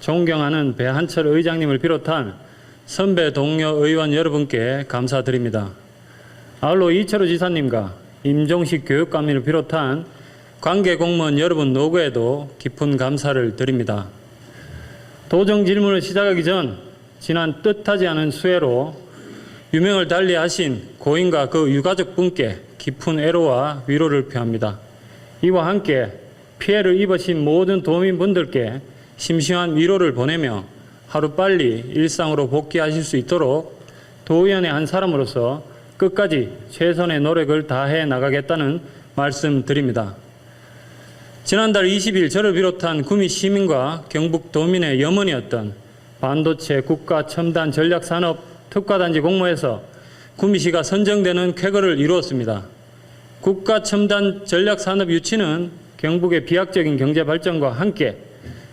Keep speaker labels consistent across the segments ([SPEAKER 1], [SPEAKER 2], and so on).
[SPEAKER 1] 존경하는 배한철 의장님을 비롯한 선배 동료 의원 여러분께 감사드립니다. 아울러 이철우 지사님과 임종식 교육감님을 비롯한 관계 공무원 여러분 노고에도 깊은 감사를 드립니다. 도정 질문을 시작하기 전 지난 뜻하지 않은 수해로 유명을 달리하신 고인과 그 유가족 분께 깊은 애로와 위로를 표합니다. 이와 함께 피해를 입으신 모든 도민분들께 심심한 위로를 보내며 하루빨리 일상으로 복귀하실 수 있도록 도의원의 한 사람으로서 끝까지 최선의 노력을 다해 나가겠다는 말씀 드립니다. 지난달 20일 저를 비롯한 구미 시민과 경북 도민의 염원이었던 반도체 국가 첨단 전략 산업 특화단지 공모에서 구미시가 선정되는 쾌거를 이루었습니다. 국가 첨단 전략 산업 유치는 경북의 비약적인 경제 발전과 함께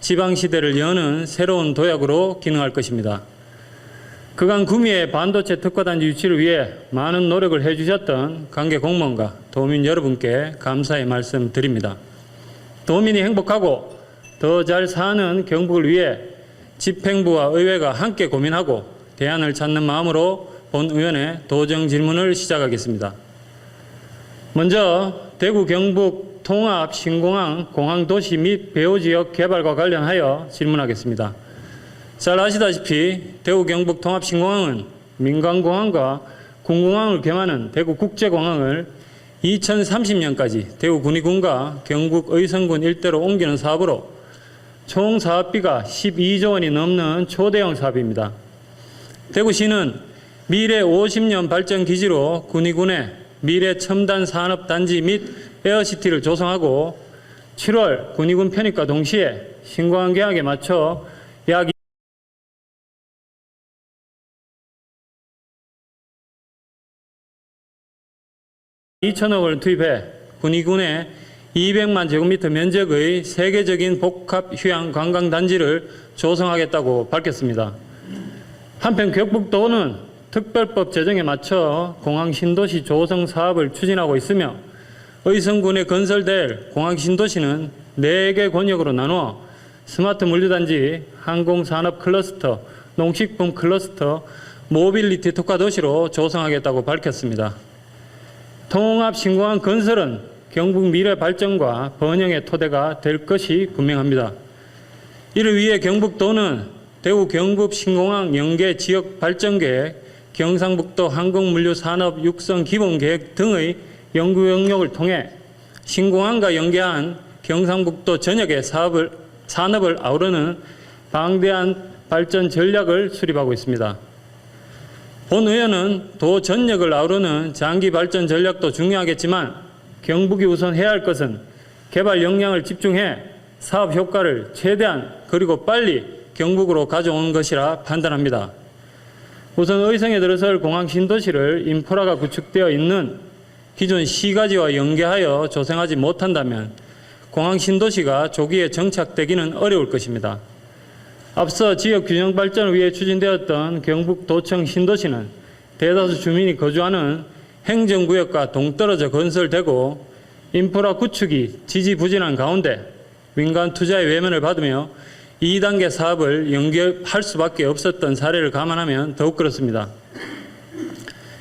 [SPEAKER 1] 지방 시대를 여는 새로운 도약으로 기능할 것입니다. 그간 구미의 반도체 특화단지 유치를 위해 많은 노력을 해주셨던 관계 공무원과 도민 여러분께 감사의 말씀 드립니다. 도민이 행복하고 더 잘 사는 경북을 위해 집행부와 의회가 함께 고민하고 대안을 찾는 마음으로 본 의원의 도정 질문을 시작하겠습니다. 먼저 대구 경북 통합 신공항 공항 도시 및 배후 지역 개발과 관련하여 질문하겠습니다. 잘 아시다시피 대구 경북 통합 신공항은 민간공항과 군공항을 겸하는 대구 국제공항을 2030년까지 대구 군위군과 경북 의성군 일대로 옮기는 사업으로 총 사업비가 12조 원이 넘는 초대형 사업입니다. 대구시는 미래 50년 발전 기지로 군위군의 미래 첨단 산업 단지 및 에어시티를 조성하고 7월 군위군 편입과 동시에 신공항 계약에 맞춰 약 2천억을 투입해 군위군에 200만 제곱미터 면적의 세계적인 복합 휴양 관광 단지를 조성하겠다고 밝혔습니다. 한편 경북도는 특별법 제정에 맞춰 공항 신도시 조성 사업을 추진하고 있으며 의성군에 건설될 공항 신도시는 4개 권역으로 나누어 스마트 물류단지, 항공산업 클러스터, 농식품 클러스터, 모빌리티 특화 도시로 조성하겠다고 밝혔습니다. 통합 신공항 건설은 경북 미래 발전과 번영의 토대가 될 것이 분명합니다. 이를 위해 경북도는 대구 경북 신공항 연계 지역 발전 계획, 경상북도 항공물류 산업 육성 기본 계획 등의 연구 영역을 통해 신공항과 연계한 경상북도 전역의 사업을 산업을 아우르는 방대한 발전 전략을 수립하고 있습니다. 본 의원은 도 전역을 아우르는 장기 발전 전략도 중요하겠지만 경북이 우선 해야 할 것은 개발 역량을 집중해 사업 효과를 최대한 그리고 빨리 경북으로 가져오는 것이라 판단합니다. 우선 의성에 들어설 공항 신도시를 인프라가 구축되어 있는 기존 시가지와 연계하여 조성하지 못한다면 공항 신도시가 조기에 정착되기는 어려울 것입니다. 앞서 지역 균형 발전을 위해 추진되었던 경북도청 신도시는 대다수 주민이 거주하는 행정구역과 동떨어져 건설되고 인프라 구축이 지지부진한 가운데 민간 투자의 외면을 받으며 2단계 사업을 연계할 수밖에 없었던 사례를 감안하면 더욱 그렇습니다.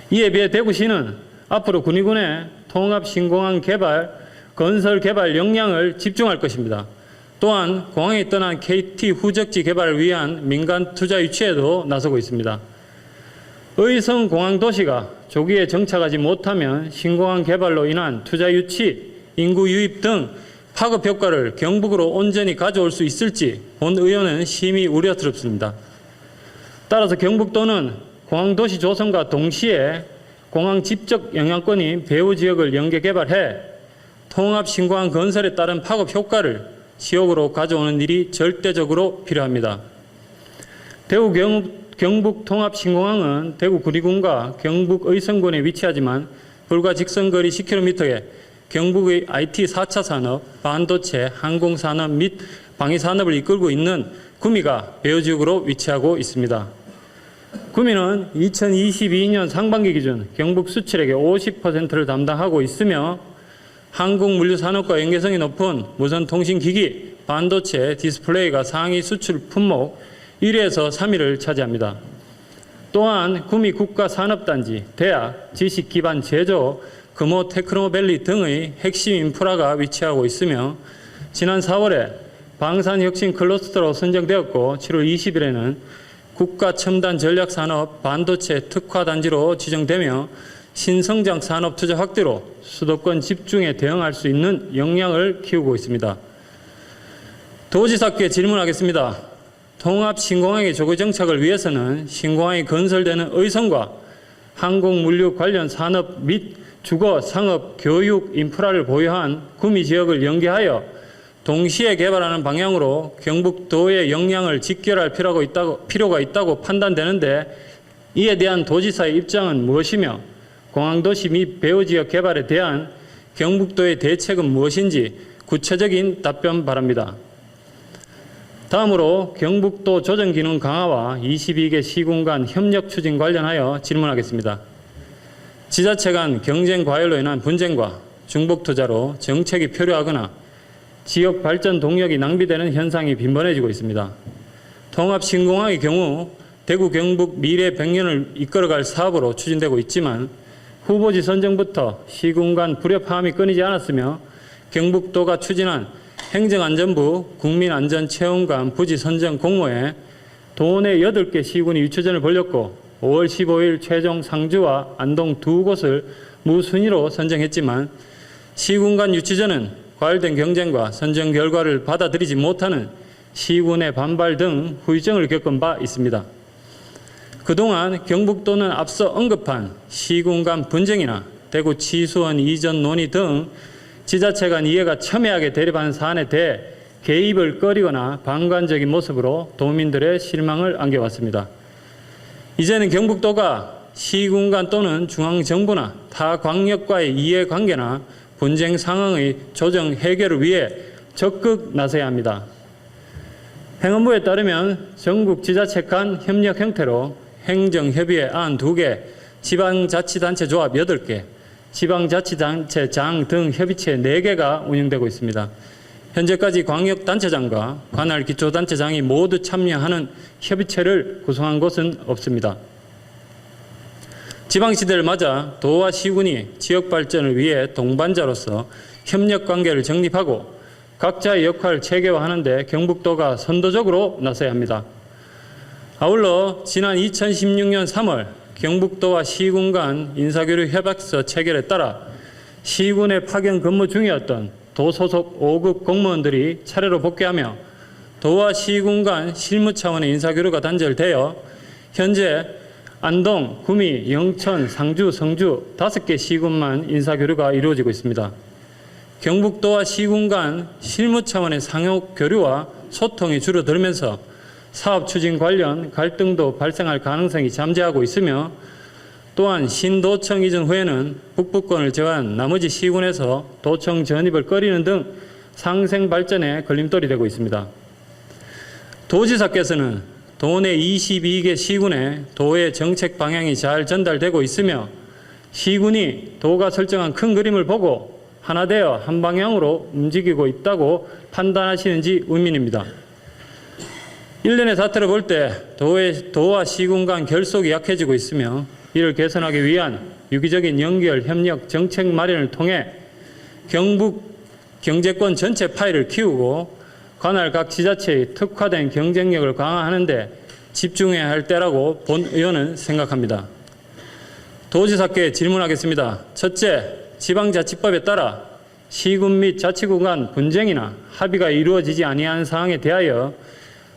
[SPEAKER 1] 이에 비해 대구시는 앞으로 군위군의 통합 신공항 개발, 건설 개발 역량을 집중할 것입니다. 또한 공항에 떠난 KT 후적지 개발을 위한 민간 투자 유치에도 나서고 있습니다. 의성 공항 도시가 조기에 정착하지 못하면 신공항 개발로 인한 투자 유치, 인구 유입 등 파급 효과를 경북으로 온전히 가져올 수 있을지 본 의원은 심히 우려스럽습니다. 따라서 경북도는 공항 도시 조성과 동시에 공항 집적 영향권인 배후 지역을 연계 개발해 통합 신공항 건설에 따른 파급 효과를 지역으로 가져오는 일이 절대적으로 필요합니다. 대구 경북, 경북 통합 신공항은 대구 구리군과 경북 의성군에 위치하지만 불과 직선거리 10km에 경북의 IT 4차 산업, 반도체, 항공산업 및 방위산업을 이끌고 있는 구미가 배후지역으로 위치하고 있습니다. 구미는 2022년 상반기 기준 경북 수출액의 50%를 담당하고 있으며 항공물류산업과 연계성이 높은 무선통신기기, 반도체 디스플레이가 상위 수출 품목 1위에서 3위를 차지합니다. 또한 구미 국가산업단지, 대학, 지식 기반 제조, 금호 테크노밸리 등의 핵심 인프라가 위치하고 있으며 지난 4월에 방산혁신 클러스터로 선정되었고 7월 20일에는 국가 첨단 전략 산업 반도체 특화 단지로 지정되며 신성장 산업 투자 확대로 수도권 집중에 대응할 수 있는 역량을 키우고 있습니다. 도지사께 질문하겠습니다. 통합 신공항의 조기 정착을 위해서는 신공항이 건설되는 의성과 항공 물류 관련 산업 및 주거, 상업, 교육, 인프라를 보유한 구미 지역을 연계하여 동시에 개발하는 방향으로 경북도의 역량을 직결할 필요가 있다고, 필요가 있다고 판단되는데 이에 대한 도지사의 입장은 무엇이며 공항도시 및 배후지역 개발에 대한 경북도의 대책은 무엇인지 구체적인 답변 바랍니다. 다음으로 경북도 조정기능 강화와 22개 시군 간 협력 추진 관련하여 질문하겠습니다. 지자체 간 경쟁 과열로 인한 분쟁과 중복 투자로 정책이 표류하거나 지역 발전 동력이 낭비되는 현상이 빈번해지고 있습니다. 통합 신공항의 경우 대구 경북 미래 100년을 이끌어갈 사업으로 추진되고 있지만 후보지 선정부터 시군 간 불협화음이 끊이지 않았으며 경북도가 추진한 행정안전부 국민안전체험관 부지 선정 공모에 도내 8개 시군이 유치전을 벌렸고 5월 15일 최종 상주와 안동 두 곳을 무순위로 선정했지만 시군 간 유치전은 과열된 경쟁과 선정 결과를 받아들이지 못하는 시군의 반발 등 후유증을 겪은 바 있습니다. 그동안 경북도는 앞서 언급한 시군 간 분쟁이나 대구 치수원 이전 논의 등 지자체 간 이해가 첨예하게 대립하는 사안에 대해 개입을 꺼리거나 방관적인 모습으로 도민들의 실망을 안겨왔습니다. 이제는 경북도가 시군 간 또는 중앙정부나 타 광역과의 이해관계나 분쟁 상황의 조정 해결을 위해 적극 나서야 합니다. 행안부에 따르면 전국 지자체 간 협력 형태로 행정협의회 안 2개, 지방자치단체 조합 8개, 지방자치단체 장 등 협의체 4개가 운영되고 있습니다. 현재까지 광역단체장과 관할 기초단체장이 모두 참여하는 협의체를 구성한 곳은 없습니다. 지방시대를 맞아 도와 시군이 지역 발전을 위해 동반자로서 협력 관계를 정립하고 각자의 역할을 체계화하는데 경북도가 선도적으로 나서야 합니다. 아울러 지난 2016년 3월 경북도와 시군 간 인사교류 협약서 체결에 따라 시군에 파견 근무 중이었던 도 소속 5급 공무원들이 차례로 복귀하며 도와 시군 간 실무 차원의 인사교류가 단절되어 현재 안동, 구미, 영천, 상주, 성주 다섯 개 시군만 인사교류가 이루어지고 있습니다. 경북도와 시군 간 실무 차원의 상호 교류와 소통이 줄어들면서 사업 추진 관련 갈등도 발생할 가능성이 잠재하고 있으며 또한 신도청 이전 후에는 북부권을 제외한 나머지 시군에서 도청 전입을 꺼리는 등 상생 발전에 걸림돌이 되고 있습니다. 도지사께서는 도 내 22개 시군에 도의 정책 방향이 잘 전달되고 있으며 시군이 도가 설정한 큰 그림을 보고 하나 되어 한 방향으로 움직이고 있다고 판단하시는지 의문입니다. 일련의 사태를 볼때 도와 시군 간 결속이 약해지고 있으며 이를 개선하기 위한 유기적인 연결, 협력, 정책 마련을 통해 경북 경제권 전체 파이를 키우고 관할 각 지자체의 특화된 경쟁력을 강화하는 데 집중해야 할 때라고 본 의원은 생각합니다. 도지사께 질문하겠습니다. 첫째, 지방자치법에 따라 시군 및 자치구 간 분쟁이나 합의가 이루어지지 아니한 사항에 대하여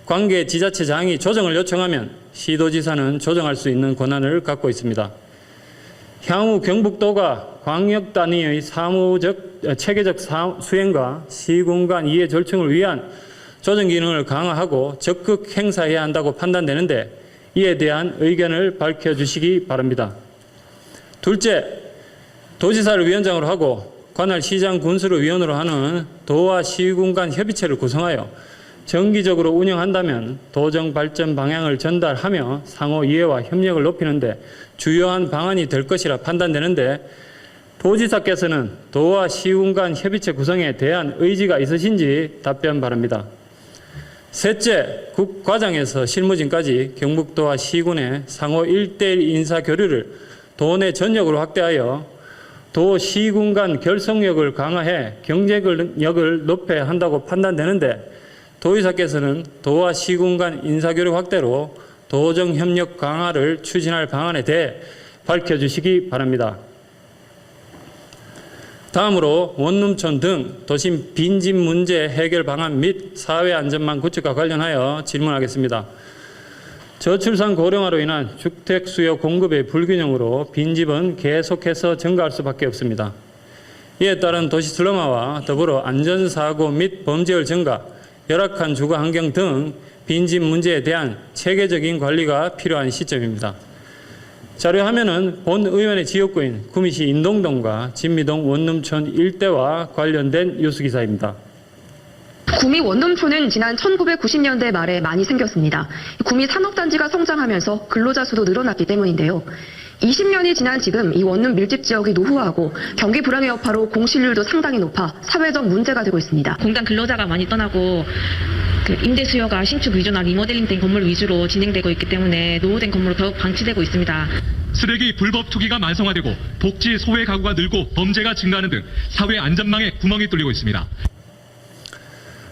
[SPEAKER 1] 관계 지자체장이 조정을 요청하면 시도지사는 조정할 수 있는 권한을 갖고 있습니다. 향후 경북도가 광역 단위의 사무적 체계적 수행과 시군 간 이해 절충을 위한 조정 기능을 강화하고 적극 행사해야 한다고 판단되는데 이에 대한 의견을 밝혀 주시기 바랍니다. 둘째, 도지사를 위원장으로 하고 관할 시장 군수를 위원으로 하는 도와 시군 간 협의체를 구성하여 정기적으로 운영한다면 도정 발전 방향을 전달하며 상호 이해와 협력을 높이는데 주요한 방안이 될 것이라 판단되는데 도지사께서는 도와 시군 간 협의체 구성에 대한 의지가 있으신지 답변 바랍니다. 셋째, 국 과장에서 실무진까지 경북도와 시군의 상호 1대1 인사 교류를 도 내 전역으로 확대하여 도 시군 간 결속력을 강화해 경제력을 높여야 한다고 판단되는데 도의사께서는 도와 시군 간 인사교류 확대로 도정 협력 강화를 추진할 방안에 대해 밝혀주시기 바랍니다. 다음으로 원룸촌 등 도심 빈집 문제 해결 방안 및 사회 안전망 구축과 관련하여 질문하겠습니다. 저출산 고령화로 인한 주택 수요 공급의 불균형으로 빈집은 계속해서 증가할 수밖에 없습니다. 이에 따른 도시 슬럼화와 더불어 안전사고 및 범죄율 증가, 열악한 주거 환경 등 빈집 문제에 대한 체계적인 관리가 필요한 시점입니다. 자료화면은 본 의원의 지역구인 구미시 인동동과 진미동 원룸촌 일대와 관련된 뉴스 기사입니다.
[SPEAKER 2] 구미 원룸촌은 지난 1990년대 말에 많이 생겼습니다. 구미 산업단지가 성장하면서 근로자 수도 늘어났기 때문인데요. 20년이 지난 지금 이 원룸 밀집 지역이 노후화하고 경기 불황의 여파로 공실률도 상당히 높아 사회적 문제가 되고 있습니다.
[SPEAKER 3] 공단 근로자가 많이 떠나고 그 임대 수요가 신축 위주나 리모델링된 건물 위주로 진행되고 있기 때문에 노후된 건물로 더욱 방치되고 있습니다.
[SPEAKER 4] 쓰레기 불법 투기가 만성화되고 복지 소외 가구가 늘고 범죄가 증가하는 등 사회 안전망에 구멍이 뚫리고 있습니다.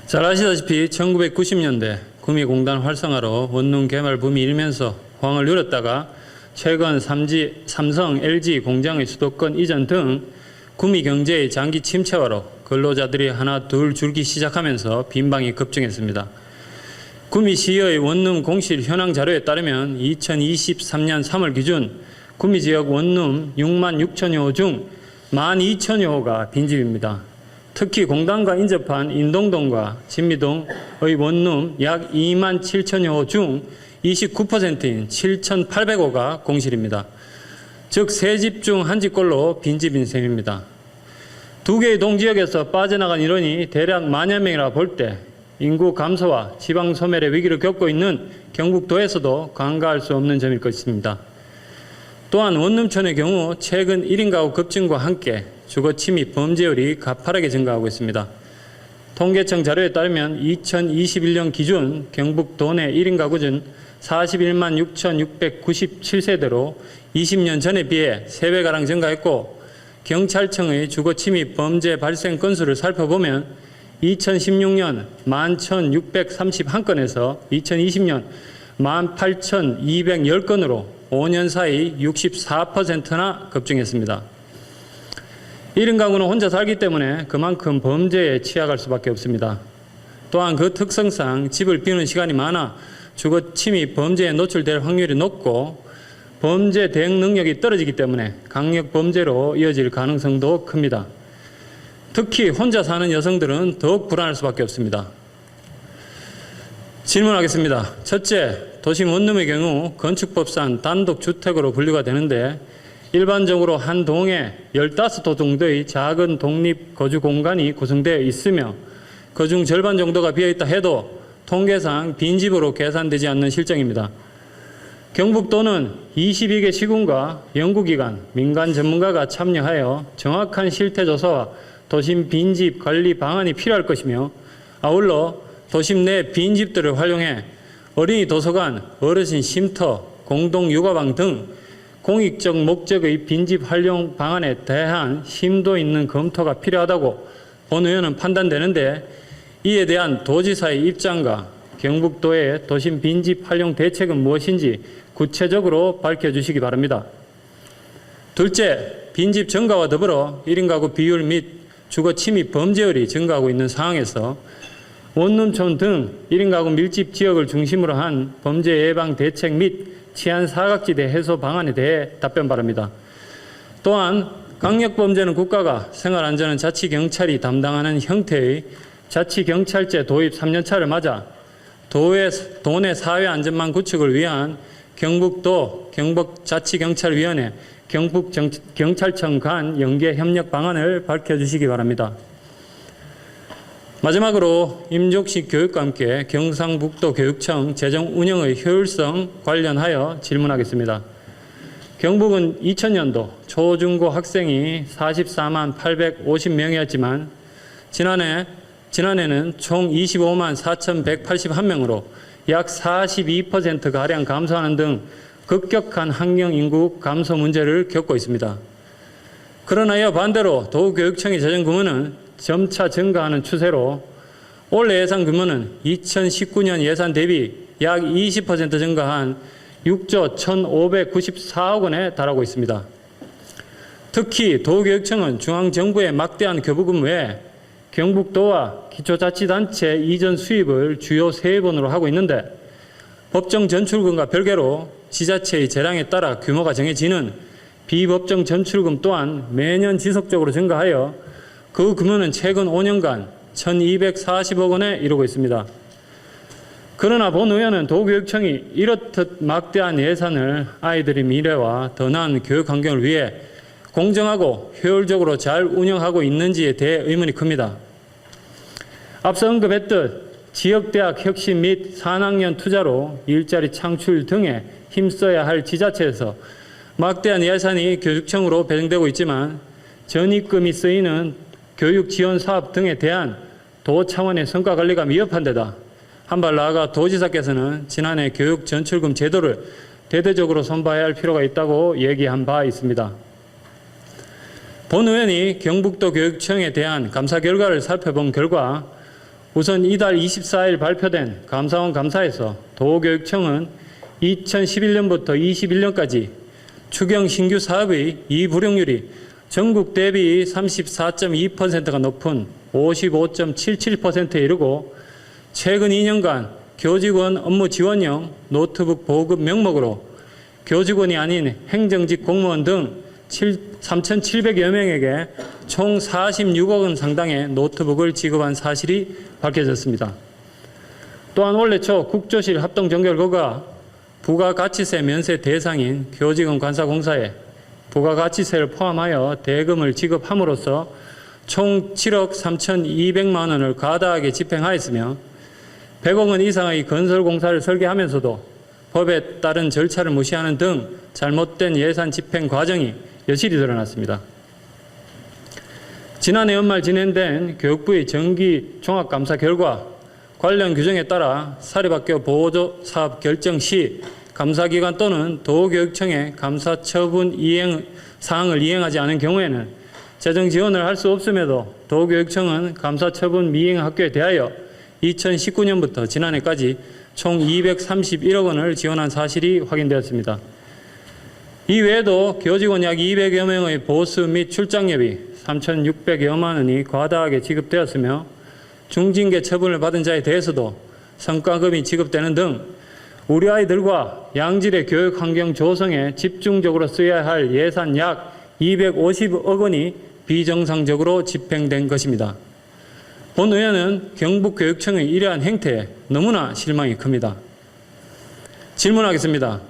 [SPEAKER 1] 잘 아시다시피 1990년대 구미공단 활성화로 원룸 개발 붐이 일면서 황을 누렸다가 최근 삼지, 삼성, LG 공장의 수도권 이전 등 구미 경제의 장기 침체화로 근로자들이 하나 둘 줄기 시작하면서 빈방이 급증했습니다. 구미시의 원룸 공실 현황 자료에 따르면 2023년 3월 기준 구미 지역 원룸 6만 6천여 호 중 1만 2천여 호가 빈집입니다. 특히 공단과 인접한 인동동과 진미동의 원룸 약 2만 7천여 호 중 29%인 7,800호가 공실입니다. 즉, 세 집 중 한 집꼴로 빈집인 셈입니다. 두 개의 동지역에서 빠져나간 인원이 대략 만여 명이라 볼 때 인구 감소와 지방 소멸의 위기를 겪고 있는 경북도에서도 간과할 수 없는 점일 것입니다. 또한 원룸촌의 경우 최근 1인 가구 급증과 함께 주거 침입 범죄율이 가파르게 증가하고 있습니다. 통계청 자료에 따르면 2021년 기준 경북 도 내 1인 가구는 41만 6,697세대로 20년 전에 비해 3배가량 증가했고 경찰청의 주거 침입 범죄 발생 건수를 살펴보면 2016년 11,631건에서 2020년 18,210건으로 5년 사이 64%나 급증했습니다. 1인 가구는 혼자 살기 때문에 그만큼 범죄에 취약할 수밖에 없습니다. 또한 그 특성상 집을 비우는 시간이 많아 주거 침입 범죄에 노출될 확률이 높고 범죄 대응 능력이 떨어지기 때문에 강력 범죄로 이어질 가능성도 큽니다. 특히 혼자 사는 여성들은 더욱 불안할 수밖에 없습니다. 질문하겠습니다. 첫째, 도심 원룸의 경우 건축법상 단독 주택으로 분류가 되는데 일반적으로 한 동에 15호 정도의 작은 독립 거주 공간이 구성되어 있으며 그중 절반 정도가 비어 있다 해도 통계상 빈집으로 계산되지 않는 실정입니다. 경북도는 22개 시군과 연구기관, 민간 전문가가 참여하여 정확한 실태 조사와 도심 빈집 관리 방안이 필요할 것이며 아울러 도심 내 빈집들을 활용해 어린이 도서관, 어르신 쉼터, 공동 육아방 등 공익적 목적의 빈집 활용 방안에 대한 심도 있는 검토가 필요하다고 본 의원은 판단되는데 이에 대한 도지사의 입장과 경북도의 도심 빈집 활용 대책은 무엇인지 구체적으로 밝혀주시기 바랍니다. 둘째, 빈집 증가와 더불어 1인 가구 비율 및 주거 침입 범죄율이 증가하고 있는 상황에서 원룸촌 등 1인 가구 밀집 지역을 중심으로 한 범죄 예방 대책 및 치안 사각지대 해소 방안에 대해 답변 바랍니다. 또한 강력 범죄는 국가가 생활 안전은 자치 경찰이 담당하는 형태의 자치 경찰제 도입 3년차를 맞아 도의, 도내 사회 안전망 구축을 위한 경북도 경북자치경찰위원회 경북경찰청 간 연계 협력 방안을 밝혀주시기 바랍니다. 마지막으로 임종식 교육과 함께 경상북도 교육청 재정 운영의 효율성 관련하여 질문하겠습니다. 경북은 2000년도 초중고 학생이 44만 850명이었지만 지난해 지난해는 총 25만 4,181명으로 약 42% 가량 감소하는 등 급격한 학령 인구 감소 문제를 겪고 있습니다. 그러나 이어 반대로 도교육청의 재정 규모는 점차 증가하는 추세로 올해 예산 규모는 2019년 예산 대비 약 20% 증가한 6조 1,594억 원에 달하고 있습니다. 특히 도교육청은 중앙정부의 막대한 교부금 외에 경북도와 기초자치단체 이전 수입을 주요 세번으로 하고 있는데 법정 전출금과 별개로 지자체의 재량에 따라 규모가 정해지는 비법정 전출금 또한 매년 지속적으로 증가하여 그 규모는 최근 5년간 1,240억 원에 이르고 있습니다. 그러나 본 의원은 도교육청이 이렇듯 막대한 예산을 아이들의 미래와 더 나은 교육 환경을 위해 공정하고 효율적으로 잘 운영하고 있는지에 대해 의문이 큽니다. 앞서 언급했듯 지역대학 혁신 및 산학년 투자로 일자리 창출 등에 힘써야 할 지자체에서 막대한 예산이 교육청으로 배정되고 있지만 전입금이 쓰이는 교육 지원 사업 등에 대한 도 차원의 성과 관리가 미흡한 데다 한 발 나아가 도지사께서는 지난해 교육 전출금 제도를 대대적으로 선봐야 할 필요가 있다고 얘기한 바 있습니다. 본 의원이 경북도 교육청에 대한 감사 결과를 살펴본 결과 우선 이달 24일 발표된 감사원 감사에서 도교육청은 2011년부터 21년까지 추경 신규 사업의 이불용률이 전국 대비 34.2%가 높은 55.77%에 이르고 최근 2년간 교직원 업무 지원용 노트북 보급 명목으로 교직원이 아닌 행정직 공무원 등 3,700여 명에게 총 46억 원 상당의 노트북을 지급한 사실이 밝혀졌습니다. 또한 올해 초 국조실 합동정결거가 부가가치세 면세 대상인 교직원 관사공사에 부가가치세를 포함하여 대금을 지급함으로써 총 7억 3,200만 원을 과다하게 집행하였으며 100억 원 이상의 건설공사를 설계하면서도 법에 따른 절차를 무시하는 등 잘못된 예산 집행 과정이 여실히 드러났습니다. 지난해 연말 진행된 교육부의 정기 종합감사 결과 관련 규정에 따라 사립학교 보호조 사업 결정 시 감사기관 또는 도교육청의 감사 처분 이행 사항을 이행하지 않은 경우에는 재정 지원을 할 수 없음에도 도교육청은 감사 처분 미행 학교에 대하여 2019년부터 지난해까지 총 231억 원을 지원한 사실이 확인되었습니다. 이 외에도 교직원 약 200여 명의 보수 및 출장료비 3,600여만 원이 과다하게 지급되었으며 중징계 처분을 받은 자에 대해서도 성과금이 지급되는 등 우리 아이들과 양질의 교육 환경 조성에 집중적으로 써야 할 예산 약 250억 원이 비정상적으로 집행된 것입니다. 본 의원은 경북교육청의 이러한 행태에 너무나 실망이 큽니다. 질문하겠습니다.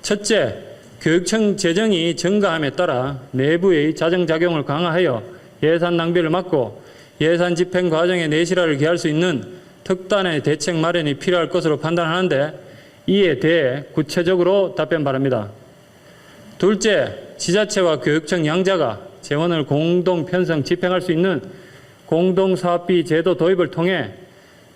[SPEAKER 1] 첫째, 교육청 재정이 증가함에 따라 내부의 자정작용을 강화하여 예산 낭비를 막고 예산 집행 과정에 내실화를 기할 수 있는 특단의 대책 마련이 필요할 것으로 판단하는데 이에 대해 구체적으로 답변 바랍니다. 둘째, 지자체와 교육청 양자가 재원을 공동 편성 집행할 수 있는 공동사업비 제도 도입을 통해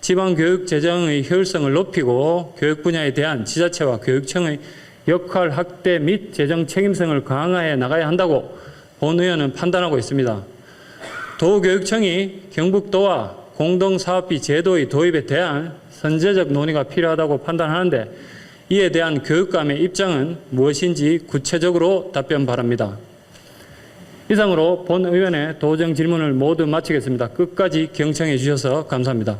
[SPEAKER 1] 지방교육 재정의 효율성을 높이고 교육 분야에 대한 지자체와 교육청의 역할 확대 및 재정 책임성을 강화해 나가야 한다고 본 의원은 판단하고 있습니다. 도교육청이 경북도와 공동사업비 제도의 도입에 대한 선제적 논의가 필요하다고 판단하는데 이에 대한 교육감의 입장은 무엇인지 구체적으로 답변 바랍니다. 이상으로 본 의원의 도정 질문을 모두 마치겠습니다. 끝까지 경청해 주셔서 감사합니다.